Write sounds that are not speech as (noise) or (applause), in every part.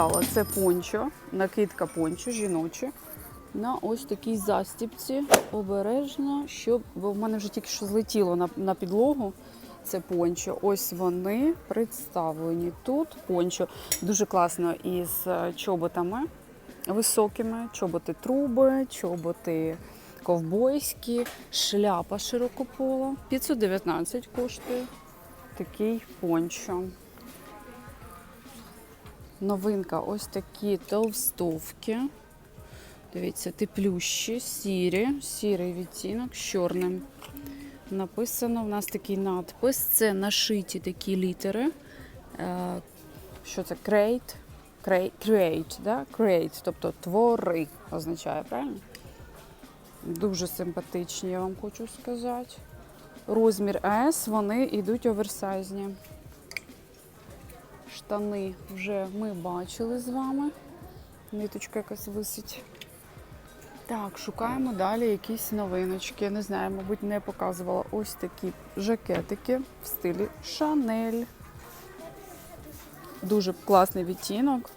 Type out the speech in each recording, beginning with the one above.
згадала. Це пончо, накидка пончо, жіноче. На ось такій застіпці обережно, щоб бо в мене вже тільки що злетіло на, на підлогу. Це пончо. Ось вони представлені тут. Пончо дуже класно із е, чоботами високими, чоботи труби, чоботи ковбойські, шляпа широкопола. 519 коштує такий пончо. Новинка ось такі товстовки. Дивіться, теплющі, сірі, сірий відтінок з чорним. Написано в нас такий надпис. Це нашиті такі літери. Е, Що це? Create. Create, create, да? create, тобто твори означає, правильно? Дуже симпатичні, я вам хочу сказати. Розмір S, вони йдуть оверсайзні. Штани вже ми бачили з вами. Ниточка якась висить. Так, шукаємо далі якісь новиночки. Не знаю, мабуть, не показувала ось такі жакетики в стилі Шанель. Дуже класний відтінок.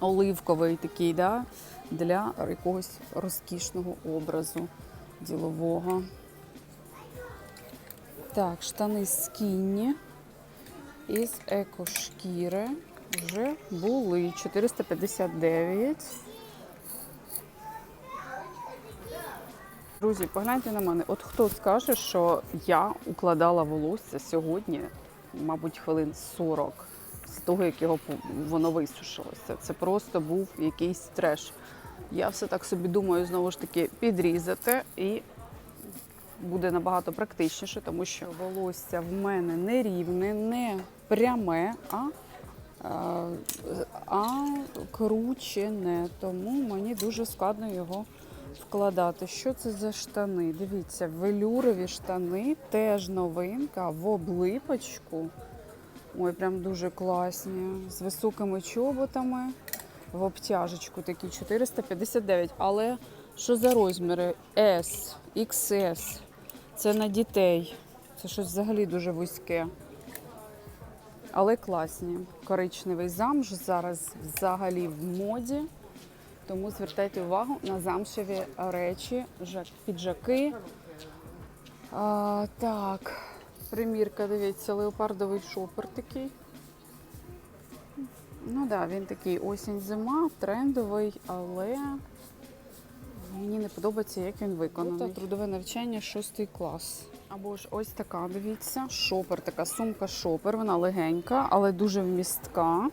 Оливковий такий, да? для якогось розкішного образу ділового. Так, штани скінні із екошкіри вже були 459. Друзі, погляньте на мене. От хто скаже, що я укладала волосся сьогодні, мабуть, хвилин 40 з того, як його воно висушилося. Це просто був якийсь треш. Я все так собі думаю, знову ж таки, підрізати і буде набагато практичніше, тому що волосся в мене не рівне, не пряме, а, а, а кручене. Тому мені дуже складно його вкладати. Що це за штани? Дивіться, велюрові штани, теж новинка в облипочку. Ой, прям дуже класні. З високими чоботами. В обтяжечку такі 459. Але що за розміри? S, XS. Це на дітей. Це щось взагалі дуже вузьке. Але класні. Коричневий замш зараз взагалі в моді. Тому звертайте увагу на замшеві речі, піджаки. А, так, примірка, дивіться, леопардовий шопер такий. Ну так, да, він такий осінь-зима, трендовий, але мені не подобається, як він виконаний. Трудове навчання, шостий клас. Або ж ось така, дивіться, шопер, така сумка шопер. Вона легенька, але дуже вмістка.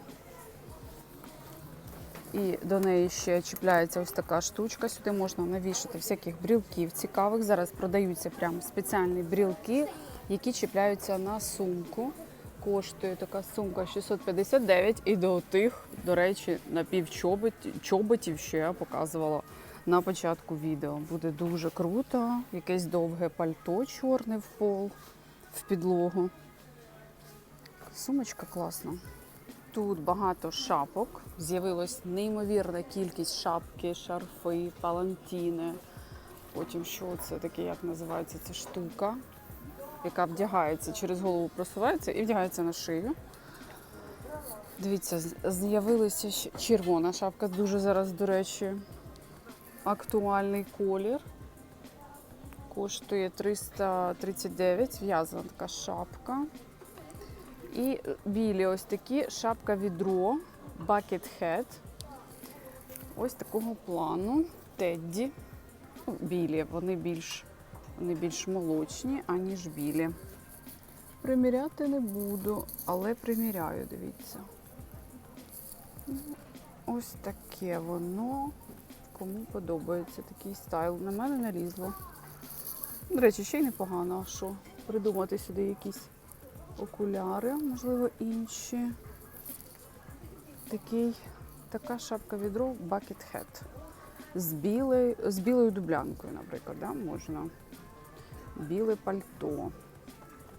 І до неї ще чіпляється ось така штучка. Сюди можна навішати всяких брілків цікавих. Зараз продаються прям спеціальні брілки, які чіпляються на сумку. Коштує така сумка 659 і до тих, до речі, напівчоботів, чоботів, що я показувала на початку відео. Буде дуже круто. Якесь довге пальто чорне в пол, в підлогу. Сумочка класна. Тут багато шапок. З'явилась неймовірна кількість шапки, шарфи, палантіни. Потім що це таке, як називається ця штука, яка вдягається через голову, просувається і вдягається на шию. Дивіться, з'явилася червона шапка, дуже зараз, до речі, актуальний колір. Коштує 339, в'язана така шапка. І білі ось такі шапка відро, bucket hat. Ось такого плану. Тедді. Ну, Білі, вони більш, вони більш молочні, аніж білі. Приміряти не буду, але приміряю, дивіться. Ось таке воно. Кому подобається такий стайл. На мене налізло. До речі, ще й непогано, а що? Придумати сюди якісь окуляри, можливо, інші. Такий, така шапка відро bucket hat. З, білою, з білою дублянкою, наприклад, да, можна. Біле пальто,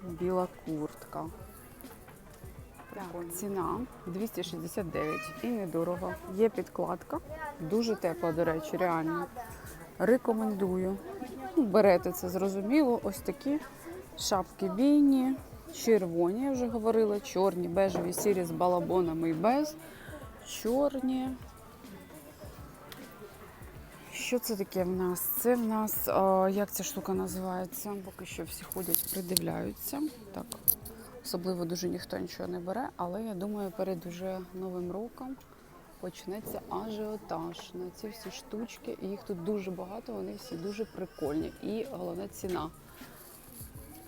біла куртка. Так, ціна 269 і недорого. Є підкладка, дуже тепла, до речі, реально. Рекомендую. Ну, Берете це зрозуміло. Ось такі шапки бійні, червоні, я вже говорила, чорні, бежеві, сірі з балабонами і без. Чорні. Що це таке в нас? Це в нас, а, як ця штука називається? Поки що всі ходять, придивляються. Так, особливо дуже ніхто нічого не бере, але я думаю, перед уже новим роком почнеться ажіотаж на ці всі штучки. Їх тут дуже багато, вони всі дуже прикольні. І головне ціна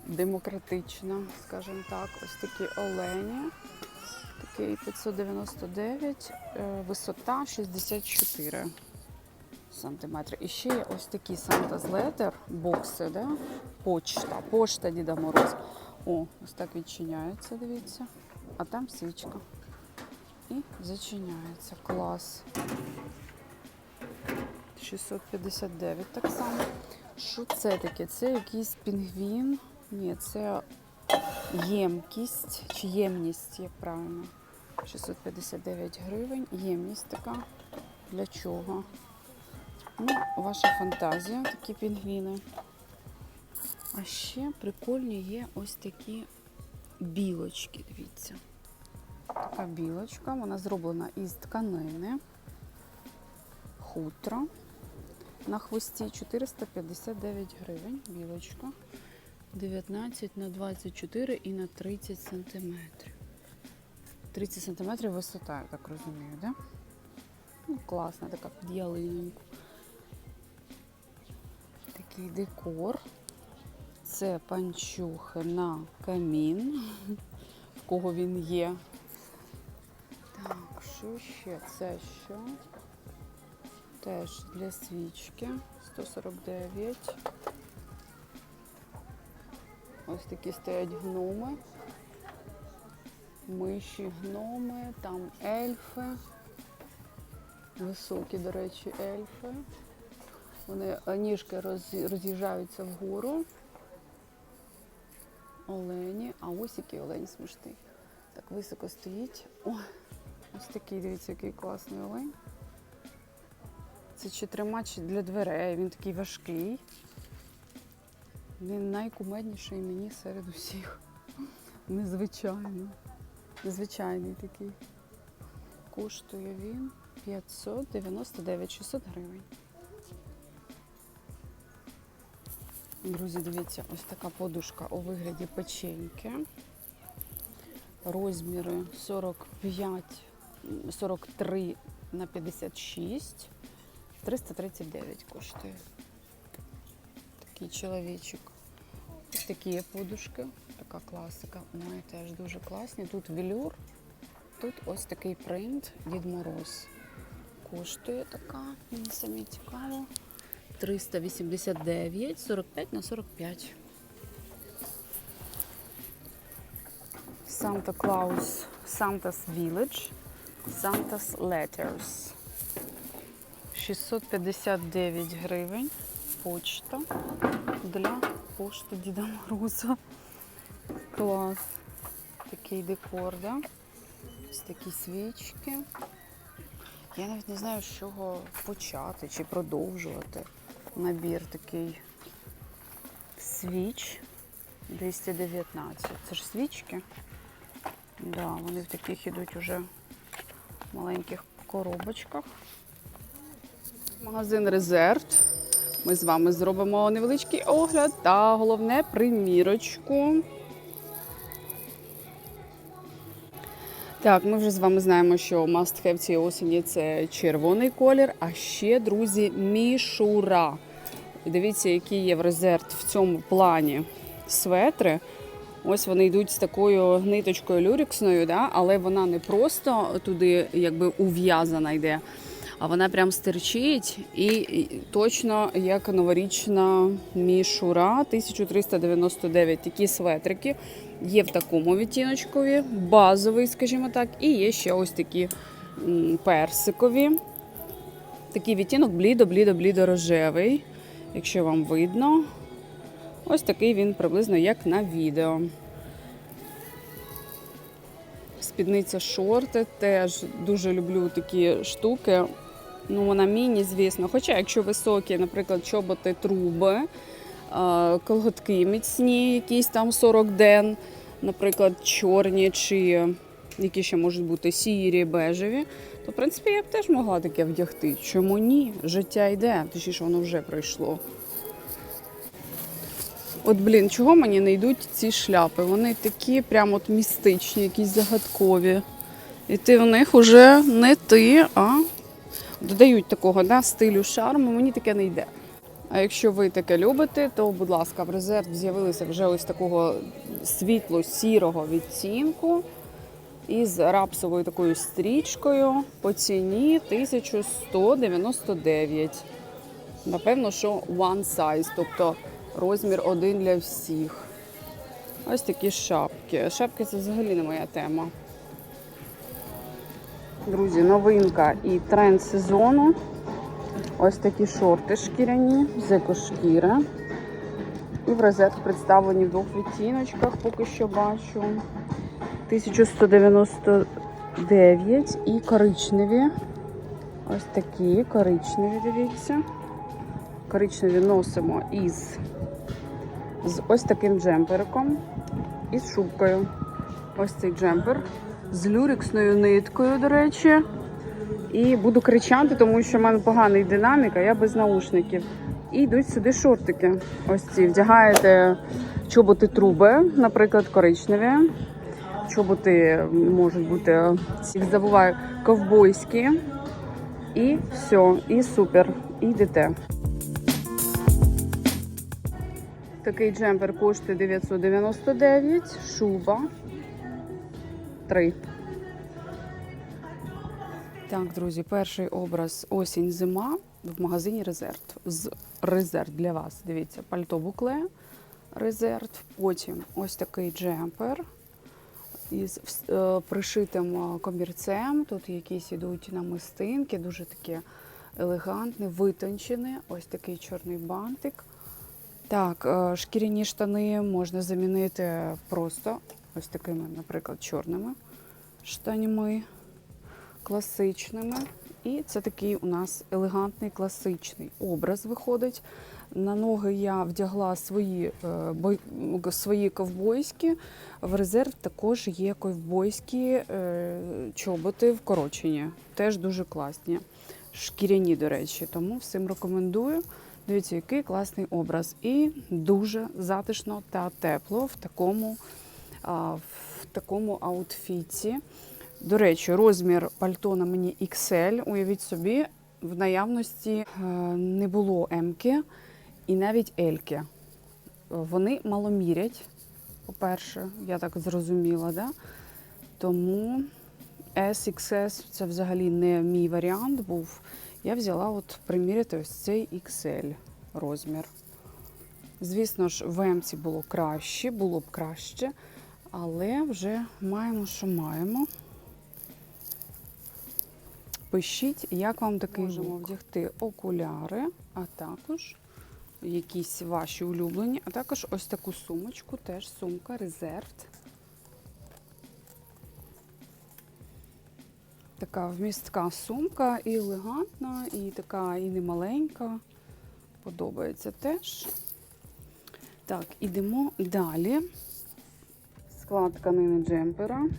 демократична, скажімо так. Ось такі олені. Такий 599, е, висота 64 сантиметри. І ще є ось такі Santa's Letter бокси, да? почта, пошта Діда Мороз. О, ось так відчиняється, дивіться. А там свічка. І зачиняється. Клас. 659 так само. Що це таке? Це якийсь пінгвін. Ні, це ємкість чи ємність, як правильно. 659 гривень. Ємність така. Для чого? Ну, ваша фантазія, такі пінгвіни. А ще прикольні є ось такі білочки, дивіться. Така білочка, вона зроблена із тканини, хутра. На хвості 459 гривень, білочка. 19 на 24 і на 30 сантиметрів. 30 сантиметрів висота, я так розумію, да? Ну, класна така під ялинку. Такий декор. Це панчухи на камін. В кого він є. Так, що ще? Це що? Теж для свічки 149. Ось такі стоять гноми. Миші, гноми, там ельфи. Високі, до речі, ельфи. Вони е, ніжки роз'їжджаються вгору. Олені. А ось який олень смішний. Так високо стоїть. О, ось такий, дивіться, який класний олень. Це чи тримач для дверей, він такий важкий. Він найкумедніший мені серед усіх. Незвичайно. Незвичайний такий. Коштує він 599 600 гривень. Друзі, дивіться, ось така подушка у вигляді печеньки. Розміри 45, 43 на 56. 339 коштує. Такий чоловічок. Ось такі є подушки. Така класика. Ой, теж дуже класні. Тут велюр, тут ось такий принт Дід Мороз. Коштує така, мені самі цікаво. 389, 45 на 45. Санта Клаус, Santa's Village, Santa's Letters. 659 гривень. Почта для пошти Діда Мороза. Клас. Такий декор, да? Ось такі свічки. Я навіть не знаю, з чого почати чи продовжувати. Набір такий свіч 219. Це ж свічки. Да, вони в таких ідуть уже маленьких коробочках. Магазин Резерв. Ми з вами зробимо невеличкий огляд та головне примірочку. Так, ми вже з вами знаємо, що must have цієї осені це червоний колір, а ще, друзі, мішура. Дивіться, які є в резерв в цьому плані светри. Ось вони йдуть з такою ниточкою люріксною, да? але вона не просто туди якби ув'язана йде, а вона прям стирчить і точно як новорічна мішура 1399. Такі светрики є в такому відтіночкові, базовий, скажімо так, і є ще ось такі персикові. Такий відтінок блідо-блідо-блідо рожевий, якщо вам видно. Ось такий він приблизно як на відео. Спідниця шорти теж дуже люблю такі штуки. Ну, вона міні, звісно. Хоча, якщо високі, наприклад, чоботи, труби, е, колготки міцні, якісь там 40 ден, наприклад, чорні чи які ще можуть бути сірі, бежеві, то в принципі я б теж могла таке вдягти. Чому ні? Життя йде, точніше воно вже пройшло. От, блін, чого мені не йдуть ці шляпи? Вони такі прям от містичні, якісь загадкові. І ти в них уже не ти, а додають такого да, стилю шарму, мені таке не йде. А якщо ви таке любите, то, будь ласка, в резерв з'явилися вже ось такого світло-сірого відтінку із рапсовою такою стрічкою по ціні 1199. Напевно, що one size, тобто розмір один для всіх. Ось такі шапки. Шапки це взагалі не моя тема. Друзі, новинка і тренд сезону. Ось такі шорти шкіряні з екошкіри. І в резерв представлені в двох відтіночках, поки що бачу. 1199 і коричневі. Ось такі коричневі, дивіться. Коричневі носимо із з ось таким джемпериком і з шубкою. Ось цей джемпер з люрексною ниткою, до речі. І буду кричати, тому що в мене поганий динамік, а я без наушників. І йдуть сюди шортики. Ось ці вдягаєте чоботи труби, наприклад, коричневі. Чоботи можуть бути, ці забуваю, ковбойські. І все, і супер. І йдете. Такий джемпер коштує 999, шуба 3. Так, друзі, перший образ осінь-зима в магазині Резерв. З резерв для вас. Дивіться, пальто букле резерв. Потім ось такий джемпер із е, пришитим е, комірцем. Тут якісь ідуть намистинки, дуже такі елегантні, витончені. Ось такий чорний бантик. Так, е, шкіряні штани можна замінити просто ось такими, наприклад, чорними штанями, класичними. І це такий у нас елегантний класичний образ виходить. На ноги я вдягла свої, е, бой, свої ковбойські. В резерв також є ковбойські е, чоботи вкорочені. Теж дуже класні. Шкіряні, до речі, тому всім рекомендую. Дивіться, який класний образ. І дуже затишно та тепло в такому, в такому аутфіті. До речі, розмір пальто на мені XL. Уявіть собі, в наявності е, не було М-ки і навіть L-ки. Вони маломірять, по-перше, я так зрозуміла, да? тому SXS це взагалі не мій варіант був. Я взяла от приміряти ось цей XL розмір. Звісно ж, в М-ці було краще, було б краще, але вже маємо, що маємо. Пишіть, як вам такий можемо вдягти окуляри, а також якісь ваші улюблені, а також ось таку сумочку, теж сумка резерв. Така вмістка сумка, і елегантна, і така, і не маленька. Подобається теж. Так, ідемо далі. Склад тканини джемпера.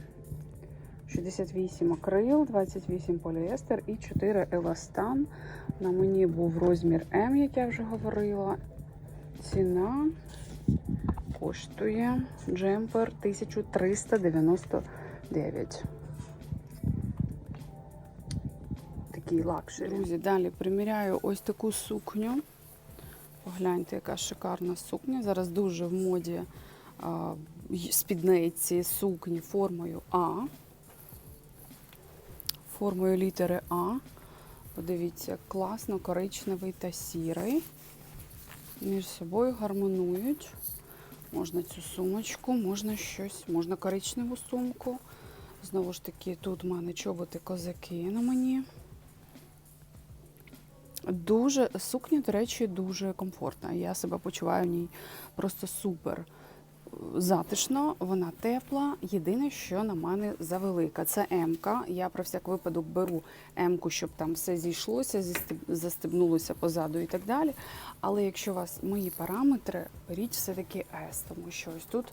68 акрил, 28 поліестер і 4 еластан. На мені був розмір М, як я вже говорила. Ціна коштує джемпер 1399. Такий лакшері. Друзі, далі приміряю ось таку сукню. Погляньте, яка шикарна сукня. Зараз дуже в моді спідниці, сукні формою А. Формою літери А. Подивіться, класно, коричневий та сірий. Між собою гармонують. Можна цю сумочку, можна щось, можна коричневу сумку. Знову ж таки, тут в мене чоботи козаки на мені. Дуже сукня, до речі, дуже комфортна. Я себе почуваю в ній просто супер затишно, вона тепла. Єдине, що на мене завелика, це М-ка. Я про всяк випадок беру М-ку, щоб там все зійшлося, застебнулося позаду і так далі. Але якщо у вас мої параметри, беріть все-таки С, тому що ось тут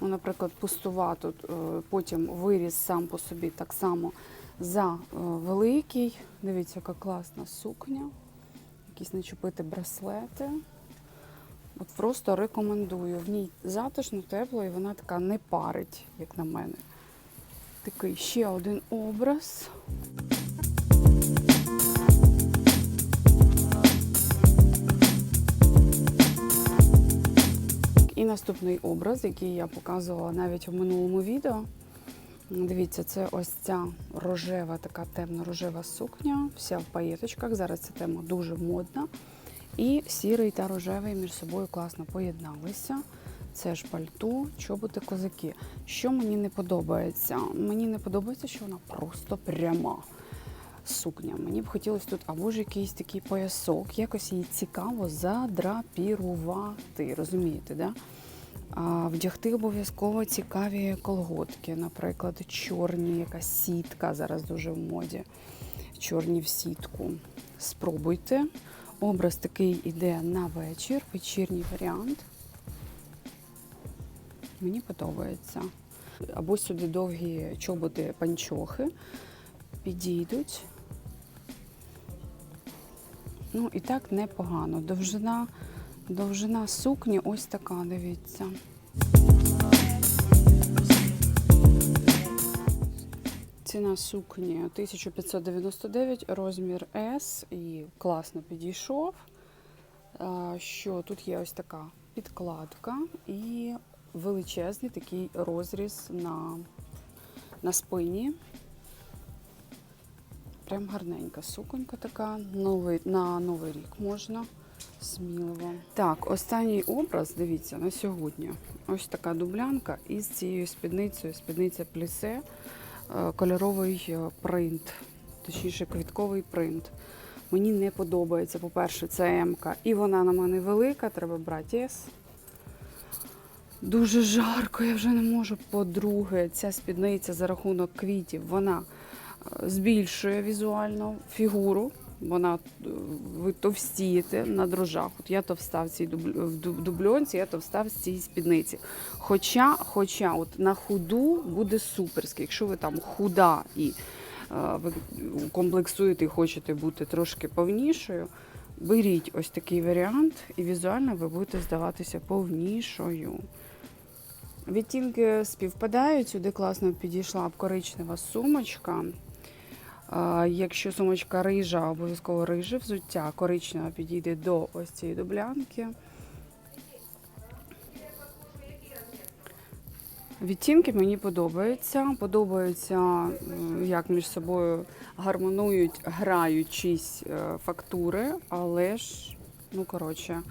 ну, наприклад, пустувату, е, потім виріс сам по собі так само за е, великий. Дивіться, яка класна сукня. Якісь начепити браслети. От просто рекомендую. В ній затишно, тепло, і вона така не парить, як на мене. Такий ще один образ. І наступний образ, який я показувала навіть у минулому відео. Дивіться, це ось ця рожева, така темно-рожева сукня, вся в паєточках. Зараз ця тема дуже модна. І сірий та рожевий між собою класно поєдналися. Це ж пальто, чоботи, козаки. Що мені не подобається? Мені не подобається, що вона просто пряма сукня. Мені б хотілося тут або ж якийсь такий поясок, якось її цікаво задрапірувати. Розумієте, да? А, вдягти обов'язково цікаві колготки, наприклад, чорні, якась сітка зараз дуже в моді. Чорні в сітку. Спробуйте. Образ такий іде на вечір, вечірній варіант. Мені подобається. Або сюди довгі чоботи панчохи підійдуть. Ну і так непогано. Довжина, довжина сукні ось така, дивіться. Ціна сукні 1599, розмір S і класно підійшов. Що тут є ось така підкладка і величезний такий розріз на, на спині. Прям гарненька суконька така. Новий, на Новий рік можна сміливо. Так, останній образ, дивіться, на сьогодні. Ось така дублянка із цією спідницею, спідниця плісе, кольоровий е, принт, точніше квітковий принт. Мені не подобається, по-перше, це М-ка. І вона на мене велика, треба брати S. Дуже жарко, я вже не можу. По-друге, ця спідниця за рахунок квітів, вона е, збільшує візуально фігуру. Вона е, ви товстієте на дрожжах. От я товста в цій дубльонці, я товста в цій спідниці. Хоча, хоча от на худу буде суперське. Якщо ви там худа і е, ви комплексуєте і хочете бути трошки повнішою, беріть ось такий варіант, і візуально ви будете здаватися повнішою. Відтінки співпадають, сюди класно підійшла б коричнева сумочка. Якщо сумочка рижа, обов'язково риже взуття, коричнева підійде до ось цієї дублянки. Відтінки мені подобаються. Подобаються, як між собою гармонують, граючись е, фактури, але ж, ну коротше,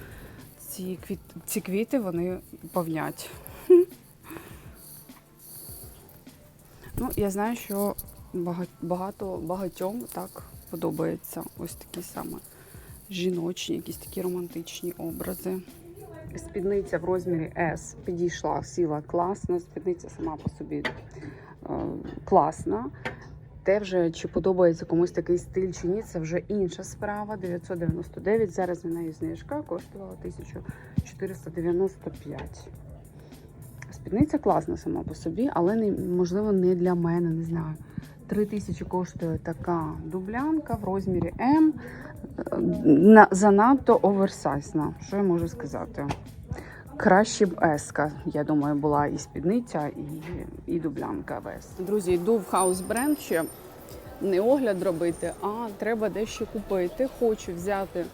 ці, квіт, ці квіти вони повнять. (laughs) Ну, я знаю, що багато багатьом так подобається ось такі саме жіночні, якісь такі романтичні образи. Спідниця в розмірі S підійшла, сіла класно. Спідниця сама по собі е, класна. Те вже чи подобається комусь такий стиль чи ні, це вже інша справа. 999. Зараз на неї знижка коштувала 1495. Спідниця класна сама по собі, але не, можливо не для мене, не знаю. 3 тисячі коштує така дублянка в розмірі М. Е, На, занадто оверсайзна. Що я можу сказати? Краще б еска, я думаю, була і спідниця, і, і дублянка в С. Друзі, йду в хаус бренд ще не огляд робити, а треба дещо купити. Хочу взяти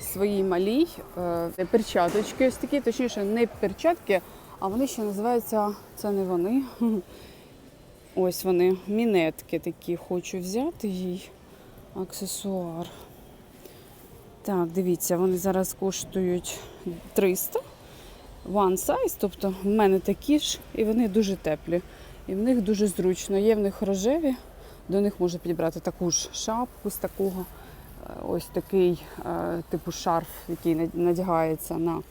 своїй малій е, перчаточки, ось такі, точніше, не перчатки, а вони ще називаються, це не вони. (laughs) Ось вони, мінетки такі. Хочу взяти їй аксесуар. Так, дивіться, вони зараз коштують 300 one size, тобто в мене такі ж, і вони дуже теплі. І в них дуже зручно. Є в них рожеві, до них можна підібрати таку ж шапку з такого, е, ось такий е, типу шарф, який надягається на,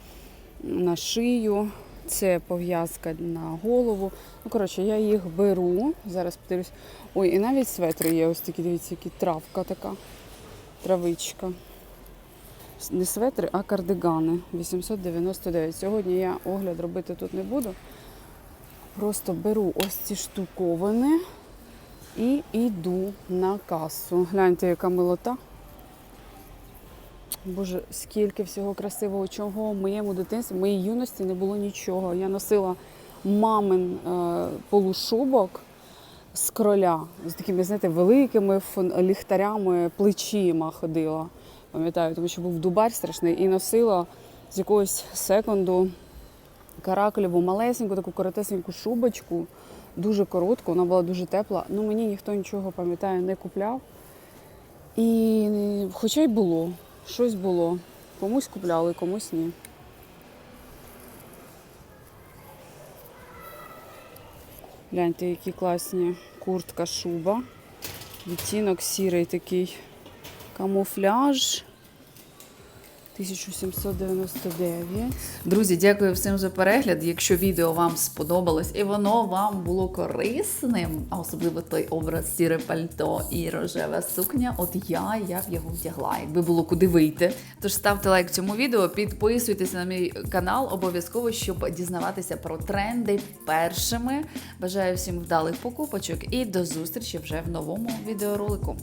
на шию. Це пов'язка на голову. Ну, коротше, я їх беру. Зараз подивлюсь. Ой, і навіть светри є ось такі, дивіться, які травка така, травичка. Не светри, а кардигани 899. Сьогодні я огляд робити тут не буду. Просто беру ось ці штуковини і йду на касу. Гляньте, яка милота. Боже, скільки всього красивого, чого в моєму дитинстві, в моїй юності не було нічого. Я носила мамин е, полушубок з кроля, з такими, знаєте, великими фон- ліхтарями, плечима ходила. Пам'ятаю, тому що був дубар страшний, і носила з якогось секунду каракулеву малесеньку, таку коротесеньку шубочку, дуже коротку, вона була дуже тепла. Ну мені ніхто нічого, пам'ятаю, не купляв. І хоча й було, щось було. Комусь купляли, комусь ні. Гляньте, які класні куртка, шуба. Відтінок сірий такий камуфляж. 1799. Друзі, дякую всім за перегляд. Якщо відео вам сподобалось і воно вам було корисним, а особливо той образ сіре пальто і рожева сукня, от я як його вдягла, якби було куди вийти. Тож ставте лайк цьому відео, підписуйтесь на мій канал обов'язково, щоб дізнаватися про тренди першими. Бажаю всім вдалих покупочок і до зустрічі вже в новому відеоролику.